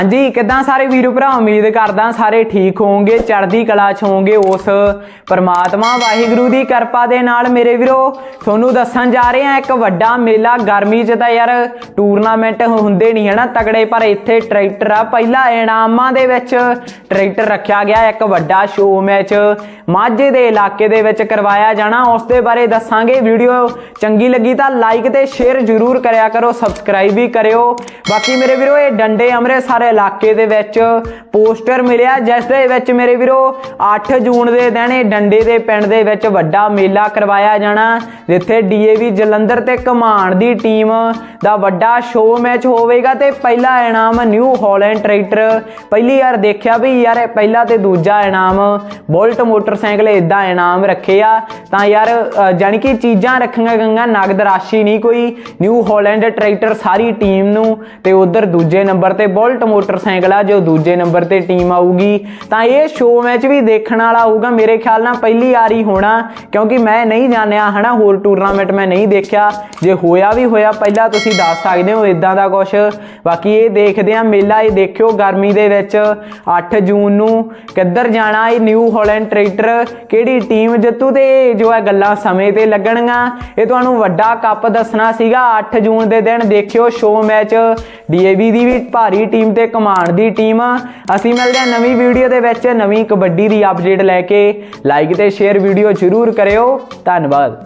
ਹਾਂਜੀ, ਕਿਦਾਂ ਸਾਰੇ ਵੀਰੋ ਭਰਾ ਉਮੀਦ ਕਰਦਾ ਸਾਰੇ ਠੀਕ ਹੋਵੋਗੇ, ਚੜ੍ਹਦੀ ਕਲਾ ਚ ਹੋਵੋਗੇ ਉਸ ਪਰਮਾਤਮਾ ਵਾਹਿਗੁਰੂ ਦੀ ਕਿਰਪਾ ਦੇ ਨਾਲ ਮੇਰੇ ਵੀਰੋ। ਤੁਹਾਨੂੰ ਦੱਸਣ ਜਾ ਰਹੇ ਹਾਂ ਇੱਕ ਵੱਡਾ ਮੇਲਾ ਗਰਮੀ ਚ ਤਾਂ ਯਾਰ ਟੂਰਨਾਮੈਂਟ ਹੁੰਦੇ ਨਹੀਂ ਹਨਾ, ਤਗੜੇ, ਪਰ ਇੱਥੇ ਟਰੈਕਟਰ ਆ। ਪਹਿਲਾ ਇਨਾਮਾਂ ਦੇ ਵਿੱਚ ਟਰੈਕਟਰ ਰੱਖਿਆ ਗਿਆ, ਇੱਕ ਵੱਡਾ ਸ਼ੋਅ ਮੈਚ ਮਾਝੇ ਦੇ ਇਲਾਕੇ ਦੇ ਵਿੱਚ ਕਰਵਾਇਆ ਜਾਣਾ। ਉਸ ਦੇ ਬਾਰੇ ਦੱਸਾਂਗੇ, ਵੀਡੀਓ ਚੰਗੀ ਲੱਗੀ ਤਾਂ ਲਾਈਕ ਤੇ ਸ਼ੇਅਰ ਜ਼ਰੂਰ ਕਰਿਆ ਕਰੋ ਸਬਸਕ੍ਰਾਈਬ ਵੀ ਕਰਿਓ। ਬਾਕੀ ਮੇਰੇ ਵੀਰੋ, ਇਹ ਡੰਡੇ ਅੰਮ੍ਰਿਤਸਰ ਇਲਾਕੇ ਦੇ ਵਿੱਚ ਪੋਸਟਰ ਮਿਲਿਆ, ਜਿਸ ਦੇ ਵਿੱਚ ਮੇਰੇ ਵੀਰੋ 8 ਜੂਨ ਦੇ ਦਿਨ ਇਹ ਡੰਡੇ ਦੇ ਪਿੰਡ ਦੇ ਵਿੱਚ ਵੱਡਾ ਮੇਲਾ ਕਰਵਾਇਆ ਜਾਣਾ। ਜਿੱਥੇ ਡੀਏਵੀ ਜਲੰਧਰ ਤੇ ਕਮਾਨ ਦੀ ਟੀਮ ਦਾ ਵੱਡਾ ਸ਼ੋਅ ਮੈਚ ਹੋਵੇਗਾ ਤੇ ਪਹਿਲਾ ਇਨਾਮ ਨਿਊ ਹਾਲੈਂਡ ਟਰੈਕਟਰ ਪਹਿਲੀ ਵਾਰ ਦੇਖਿਆ ਵੀ ਯਾਰ ਇਹ ਪਹਿਲਾ ਤੇ ਦੂਜਾ ਇਨਾਮ ਬੁਲਟ ਮੋਟਰਸਾਈਕਲ ਇਦਾਂ ਇਨਾਮ ਰੱਖੇ ਆ ਤਾਂ ਯਾਰ ਅ, ਜਾਣੀ ਕਿ ਚੀਜ਼ਾਂ ਰੱਖੀਆਂ ਗਈਆਂ ਨਗਦ ਰਾਸ਼ੀ ਨਹੀਂ ਕੋਈ। ਨਿਊ ਹਾਲੈਂਡ ਟਰੈਕਟਰ ਸਾਰੀ ਟੀਮ ਨੂੰ ਤੇ ਉਧਰ ਦੂਜੇ ਨੰਬਰ ਤੇ ਬੁਲਟ ਮੋਟਰਸਾਈਕਲ ਆ ਜੋ ਦੂਜੇ ਨੰਬਰ ਤੇ ਟੀਮ ਆਊਗੀ। ਤਾਂ ਇਹ ਸ਼ੋਅ ਮੈਚ ਵੀ ਦੇਖਣ ਵਾਲਾ ਹੋਊਗਾ। ਮੇਰੇ ਖਿਆਲ ਨਾਲ ਪਹਿਲੀ ਵਾਰ ਹੀ ਹੋਣਾ ਕਿਉਂਕਿ ਮੈਂ ਨਹੀਂ ਜਾਣਿਆ ਹਨਾ ਹੋਰ ਟੂਰਨਾਮੈਂਟ ਮੈਂ ਨਹੀਂ ਦੇਖਿਆ। ਜੇ ਹੋਇਆ ਵੀ ਹੋਇਆ, ਪਹਿਲਾਂ ਤੁਸੀਂ ਦੱਸ ਸਕਦੇ ਹੋ ਇਦਾਂ ਦਾ ਕੁਝ ਬਾਕੀ ਇਹ ਦੇਖਦੇ ਆ ਮੇਲਾ ਇਹ ਦੇਖਿਓ ਗਰਮੀ ਦੇ ਵਿੱਚ। 8 ਜੂਨ ਨੂੰ ਕਿੱਧਰ ਜਾਣਾ ਇਹ ਨਿਊ ਹਾਲੈਂਡ ਟਰੈਕਟਰ ਕਿਹੜੀ ਟੀਮ ਜਿੱਤੂ ਤੇ ਜੋ ਹੈ ਗੱਲਾਂ ਸਮੇਂ ਤੇ ਲੱਗਣਗੀਆਂ। ਇਹ ਤੁਹਾਨੂੰ ਵੱਡਾ ਕੱਪ ਦੱਸਣਾ ਸੀਗਾ 8 ਜੂਨ ਦੇ ਦਿਨ ਦੇਖਿਓ ਸ਼ੋਅ ਮੈਚ ਡੀਏਵੀ ਦੀ ਵੀ ਭਾਰੀ ਟੀਮ ਤੇ ਕਮਾਂਡ ਦੀ ਟੀਮ ਅਸੀਂ ਮਿਲਦੇ ਹਾਂ ਨਵੀਂ ਵੀਡੀਓ ਦੇ ਵਿੱਚ, ਨਵੀਂ ਕਬੱਡੀ ਦੀ ਅਪਡੇਟ ਲੈ ਕੇ। ਲਾਈਕ ਤੇ ਸ਼ੇਅਰ ਵੀਡੀਓ ਜ਼ਰੂਰ ਕਰਿਓ। ਧੰਨਵਾਦ।